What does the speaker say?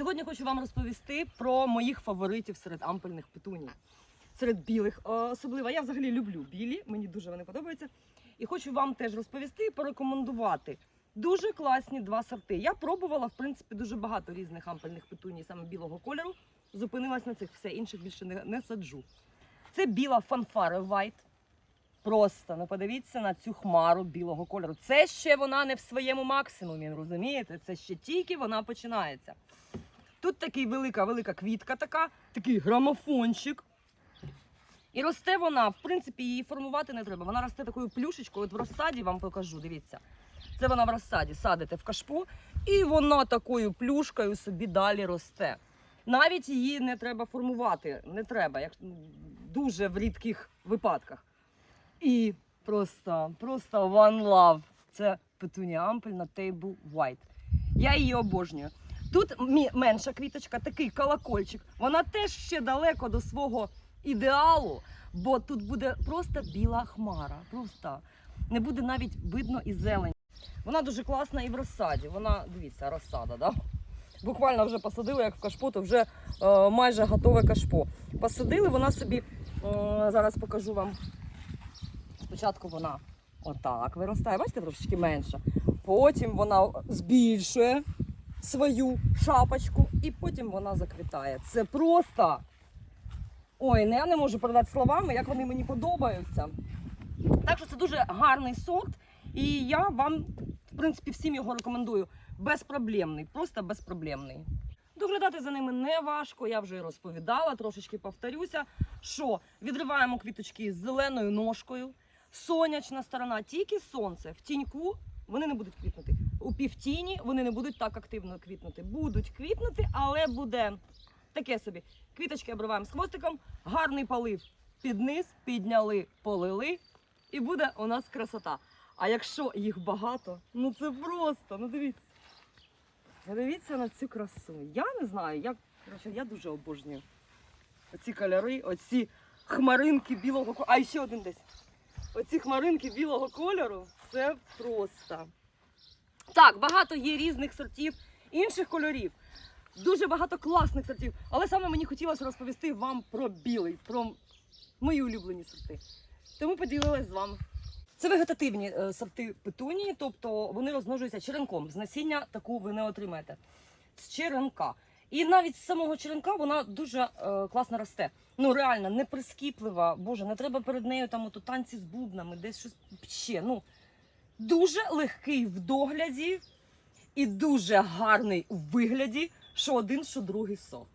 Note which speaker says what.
Speaker 1: Сьогодні хочу вам розповісти про моїх фаворитів серед ампельних петуній. Серед білих е, особливо. Я взагалі люблю білі, мені дуже вони подобаються. І хочу вам теж розповісти і порекомендувати дуже класні два сорти. Я пробувала, в принципі, дуже багато різних ампельних петуній, саме білого кольору. Зупинилась на цих, все інших більше не, не саджу. Це біла фанфари White. Просто ну подивіться на цю хмару білого кольору. Це ще вона не в своєму максимумі, розумієте? Це ще тільки вона починається. Тут такий велика, велика квітка, така, такий грамофончик. І росте вона, в принципі, її формувати не треба. Вона росте такою плюшечкою. От в розсаді вам покажу, дивіться. Це вона в розсаді, садите в кашпо, і вона такою плюшкою собі далі росте. Навіть її не треба формувати, не треба, як дуже в рідких випадках. І просто, просто one love. Це петунія ампельна Table White. Я її обожнюю. Тут менша квіточка, такий колокольчик. Вона теж ще далеко до свого ідеалу, бо тут буде просто біла хмара. Просто не буде навіть видно і зелень. Вона дуже класна і в розсаді. Вона, дивіться, розсада, да? Буквально вже посадили, як в кашпо, то вже е, майже готове кашпо. Посадили, вона собі, е, зараз покажу вам. Спочатку вона отак виростає, бачите, трошечки менша. Потім вона збільшує свою шапочку і потім вона заквітає. Це просто. Ой, не, я не можу передати словами, як вони мені подобаються. Так що це дуже гарний сорт, і я вам, в принципі, всім його рекомендую. Безпроблемний, просто безпроблемний. Доглядати за ними не важко, я вже розповідала, трошечки повторюся, що відриваємо квіточки з зеленою ножкою, сонячна сторона, тільки сонце. В тіньку вони не будуть квітнути. У півтіні вони не будуть так активно квітнути. Будуть квітнути, але буде таке собі. Квіточки обриваємо з хвостиком, гарний полив під низ, підняли, полили, і буде у нас красота. А якщо їх багато, ну це просто, ну дивіться. Подивіться на цю красу. Я не знаю, я, коротше, я дуже обожнюю. Оці кольори, оці хмаринки білого кольору. А ще один десь. Оці хмаринки білого кольору це просто. Так, багато є різних сортів, інших кольорів. Дуже багато класних сортів. Але саме мені хотілося розповісти вам про білий, про мої улюблені сорти. Тому поділилась з вами. Це вегетативні е, сорти петунії, тобто вони розмножуються черенком. З насіння таку ви не отримаєте. З черенка. І навіть з самого черенка вона дуже е, класно росте. Ну реально не прискіплива. Боже, не треба перед нею там ото танці з бубнами, десь щось ще. Ну дуже легкий в догляді і дуже гарний у вигляді, що один, що другий сорт.